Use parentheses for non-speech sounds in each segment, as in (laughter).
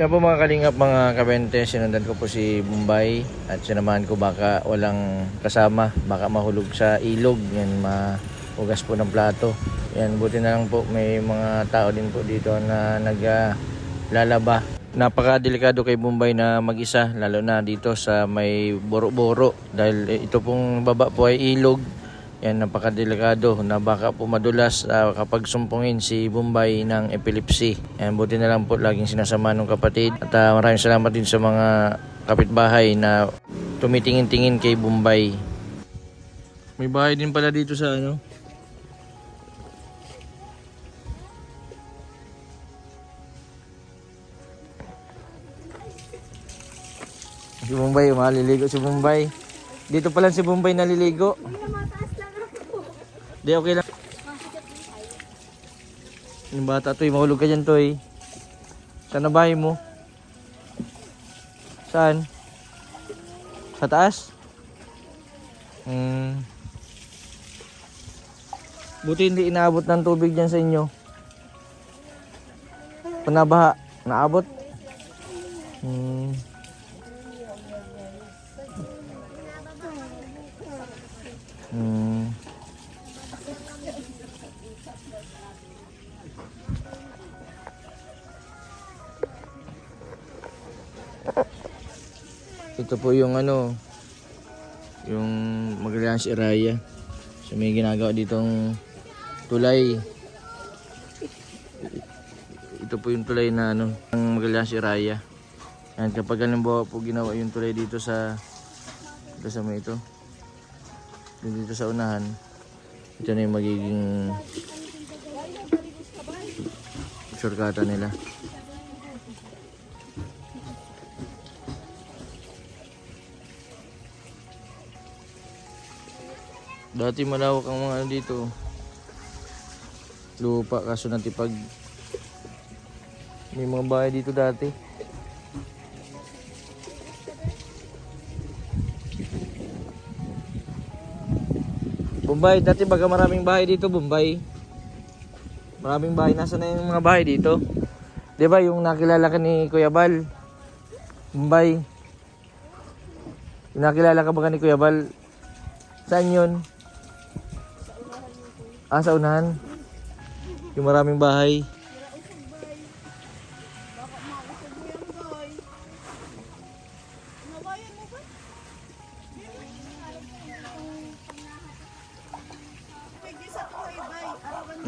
Kaya po mga kalingap, mga kabente, sinundan ko po si Bombay at sinamahan ko baka walang kasama, baka mahulog sa ilog, yan mahugas po ng plato. Yan, buti na lang po may mga tao din po dito na naglalaba. Napakadelikado kay Bombay na mag-isa, lalo na dito sa may boro-boro dahil eh, ito pong baba po ay ilog. Yan, napakadelikado na baka po madulas ah, kapag sumpungin si Bombay ng epilepsy. Yan, buti na lang po laging sinasama ng kapatid. At ah, maraming salamat din sa mga kapitbahay na tumitingin-tingin kay Bombay. May bahay din pala dito sa ano. Si Bombay, maliligo si Bombay. Dito pala si Bombay naliligo. Di, okay lang. Yung bata to, mahulog ka dyan to eh. Saan na mo? Saan? Sa taas? Hmm. Buti hindi inaabot ng tubig dyan sa inyo. Panabaha, naabot? Hmm. Hmm. Ito po yung ano, yung Magallanes Araya. So may ginagawa ditong tulay. Ito po yung tulay na ano, ng Magallanes Araya. Yan, kapag halimbawa po ginawa yung tulay dito sa may ito. Dito sa unahan. Ito na yung magiging shortcuta nila. Dati malawak ang mga ano dito. Lupa kaso natipag may mga bahay dito dati. Bombay, dati baga maraming bahay dito, Bombay. Maraming bahay. Nasaan na yung mga bahay dito? 'Di ba yung nakilala ka ni Kuya Bal? Bombay. Yung nakilala ka ba ni Kuya Bal? Saan yun? Ah, sa unahan. Yung maraming bahay.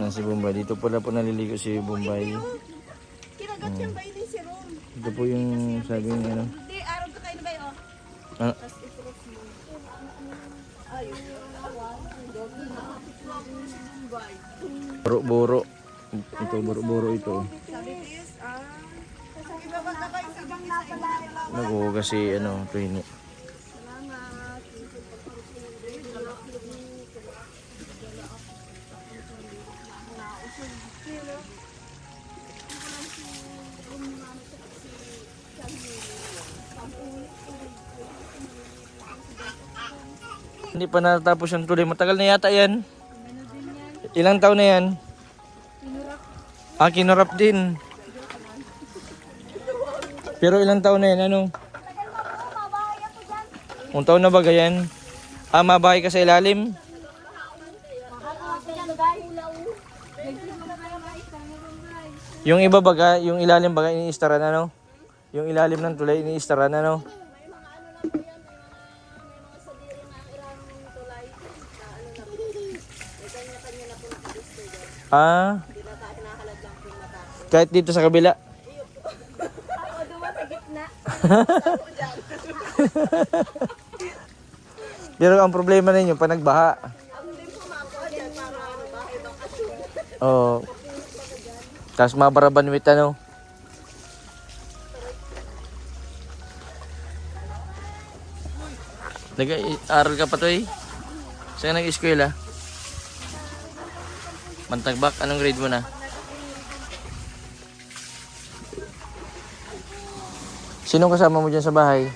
Yan si Bombay. Dito pala po naliligo si Bombay. Kinagat yan ba ini si Ron? Ito po yung sabi niya ano. Hindi, araw ka kayo na ba yun? Ah, buro-buro. Ito buro-buro ito. Sabi is, ibabag na kayo sa ibang napalaya lang. Naghuhugas si ano. Salamat. Hindi pa natapos yung tuloy. Matagal na yata yan. Ilang taon na yan? Ah, kinurap din. Pero ilang taon na yan, ano? Kung taon na ba ganyan? Ah, mabahay ka sa ilalim? Yung iba baga, yung ilalim baga iniistaran ano? Yung ilalim ng tulay iniistaran ano? Ah. Kahit dito sa kabila. (laughs) Pero ang problema ninyo, pa nagbaha. Oo. Tapos mabarabanwit ano. Nag-aaral ka pa to eh. Saan nag-eskwela? Mantagbak, anong grade mo na? Sino kasama mo dyan sa bahay?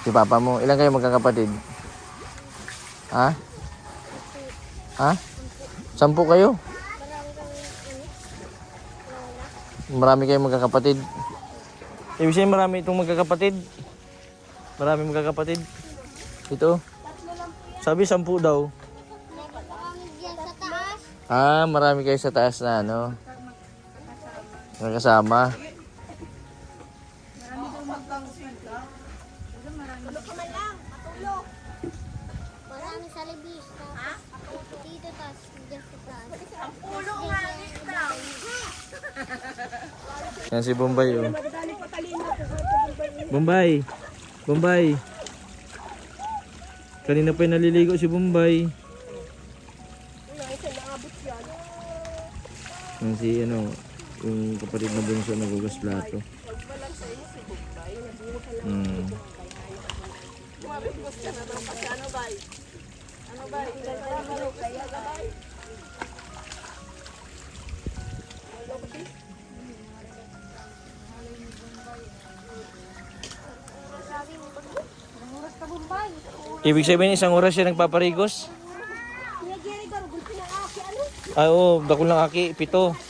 Si papa mo. Ilan kayo magkakapatid? Ha? Ha? Sampu kayo? Marami kayong magkakapatid. Ibig sabihin marami itong magkakapatid. Marami magkakapatid. Ito. Sabi sampu daw. Ah, marami kayo sa taas na ano. Nakasama. Marami sa libis. Ha? Dito. Diyan sa taas. Ang Ulo nga nito. Yan si Bombay oh. Bombay. Bombay. Kanina pa yung naliligo si Bombay. Yan si ano, yung kapatid na bunso nagugas plato. Hmm. Ibig sabihin isang oras siya nagpaparigos? Aki. Ano? Ay oo, dakol lang aki, pito.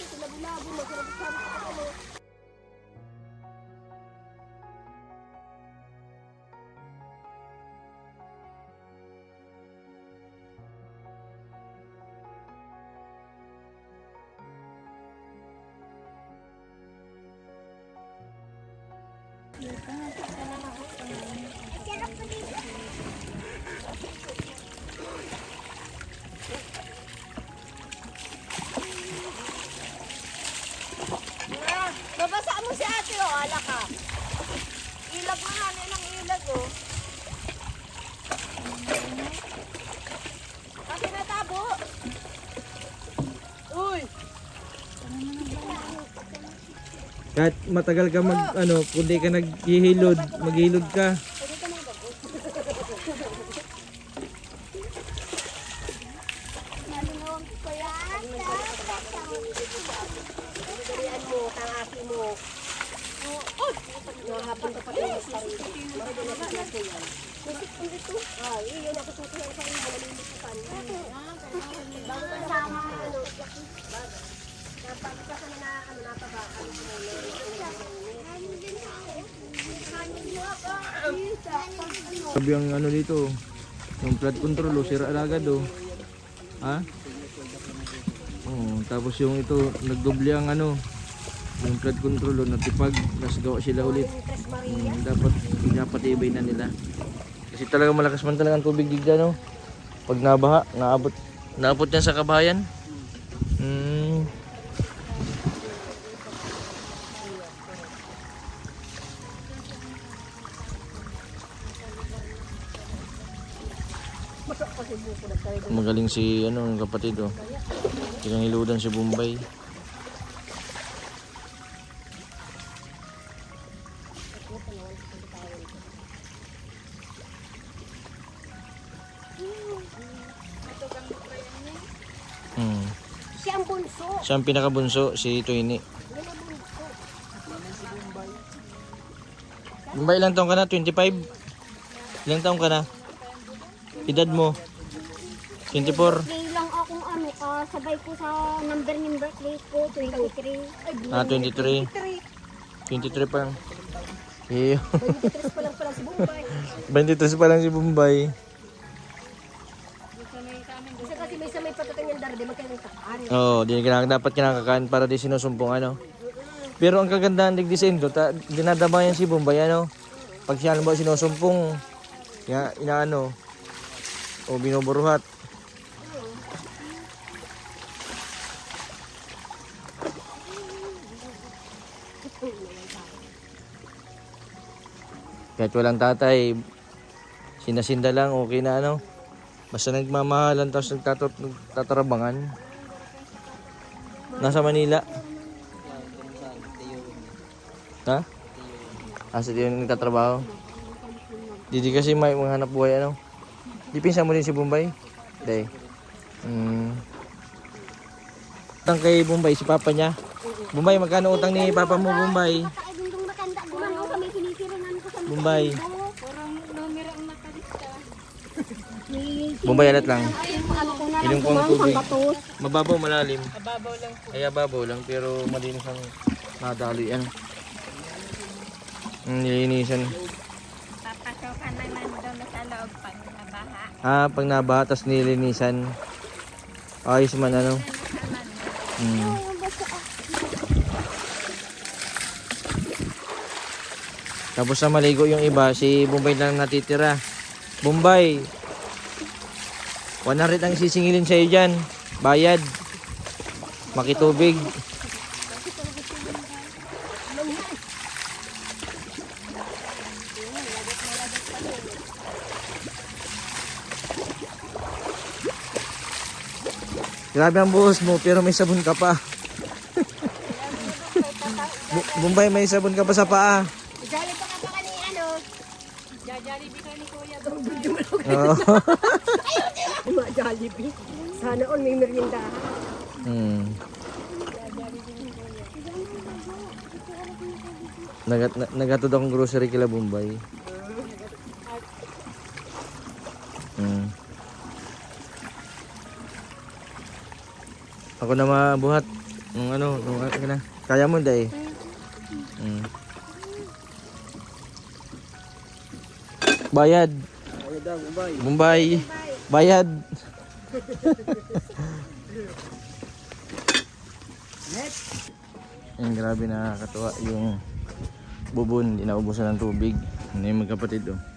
Babasa mo si ate o, ala ka. Ilag mo nilang ilag o. Kasi natabo. Kahit matagal ka mag ano, kundi ka naghihilod, maghilod ka. Nalunawang ko na na na, Sabi ang ano dito, yung flood control, oh, sira agad oh. Ha? Oh, tapos yung ito, nagdoble ang ano, yung flood control, oh, natipag, tapos gawa sila ulit. Hmm, dapat pinapatibay na nila. Kasi talaga malakas man talaga ang tubig digda, no? Pag nabaha, naabot, naabot yan sa kabayan. Magaling si ano, ang kapatid oh. Tinangiludan si Bombay. Hmm. Siya ang bunso. Siya ang pinakabunso, si Twini. Bombay, ilang taong ka na? 25? Ilang taong ka na? Edad mo? 24? Play lang akong ano, kasabay ko sa number ng birthday ko, 23. Ah, 23. 23 pa lang. Iyo. 23 pa lang pala si Bombay. 23 pa lang si Bombay. Kasi kasi may sa may patating yung darde, magkailang takaan. Oo, oh, di kinaka, dapat kinakakaan para di sinusumpong ano. Pero ang kagandahan ng design ko, si Bombay ano. Pag siya ba sinusumpong, ya, inaano, o binuburuhat. Kahit walang tatay, sinasinda lang, okay na ano. Basta nagmamahalan tapos nagtatot, nagtatarabangan. Nasa Manila. Ha? Ah, sa diyan nagtatrabaho. Didi kasi may mga hanap buhay ano. Di pinsan mo din si Bombay? Day. Hmm. Utang kay Bombay, si papa niya. Bombay, magkano utang ni papa mo, ang nakalista. Bombay, alat lang. Ano Inom ko ang tubig. Mababaw, malalim. Mababaw lang po. Ay, ababaw lang, pero malinis ang Nadali yan. Mm, Nilinisan. Papasokan naman doon sa loob pag nabaha. Ah, pag nabaha, tas nilinisan. Ayos man ano. Hmm. Tapos sa maligo yung iba, si Bombay lang natitira. Bombay, 100 ang sisingilin sa'yo dyan. Bayad. Makitubig. Grabe ang buhos mo, pero may sabon ka pa. (laughs) Bombay, may sabon ka pa sa paa. Jolly pa ka pa ni ano? Jajalibi ka ni Kuya doon. Oo. Mga Jollibee. Sana all may merindahan. Hmm. Nagat na, nagatod akong grocery kila Bombay. Hmm. Ako na mabuhat. Nung ano, nung ano. Kaya mo day. Hmm. Bayad. Daw, Bombay. Bombay. Bayad. Yan, grabe nakakatuwa yung bubon, hindi naubusan ng tubig. Ano yung magkapatid oh.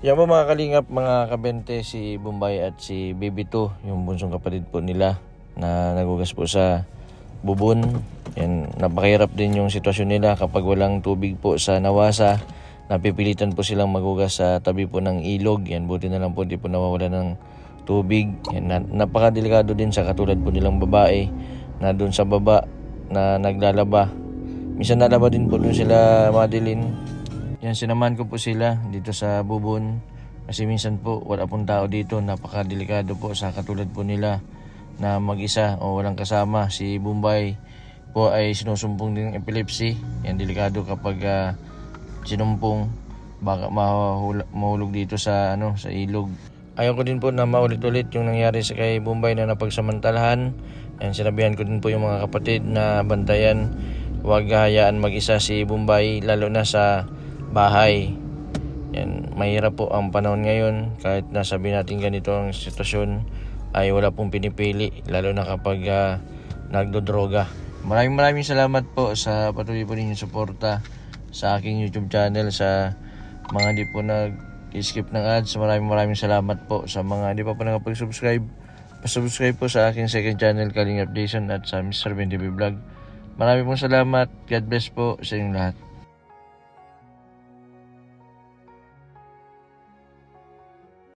Yan po mga kalingap, mga kabente, si Bombay at si Baby 2, yung bunsong kapatid po nila na nagugas po sa bubon. Yan, napakahirap din yung sitwasyon nila kapag walang tubig po sa nawasa. Napipilitan po silang magugas sa tabi po ng ilog. Yan, buti na lang po di po nawawala ng tubig. Yan, na, napakadelikado din sa katulad po nilang babae na doon sa baba na naglalaba. Minsan nalaba din po doon sila Madeline. Yan, sinamahan ko po sila dito sa Bubon. Kasi minsan po, wala pong tao dito. Napakadelikado po sa katulad po nila na mag-isa o walang kasama. Si Bombay po ay sinusumpong din ng epilepsy. Yan, delikado kapag ah, sinumpong. Baka mahulog dito sa ano sa ilog. Ayaw ko din po na maulit-ulit yung nangyari sa kay Bombay na napagsamantalahan. Yan, sinabihan ko din po yung mga kapatid na bantayan. Huwag hayaan mag-isa si Bombay lalo na sa bahay. Yan, mahirap po ang panahon ngayon kahit nasabi natin ganito ang sitwasyon ay wala pong pinipili lalo na kapag ah, nagdodroga. Maraming maraming salamat po sa patuloy po ninyong suporta sa aking YouTube channel sa mga di po nag-skip ng ads. Maraming maraming salamat po sa mga di pa po nakapag-subscribe. Pa-subscribe po sa aking second channel Kaling Updation at sa Mr. Ben Vlog. Maraming pong salamat. God bless po sa inyong lahat.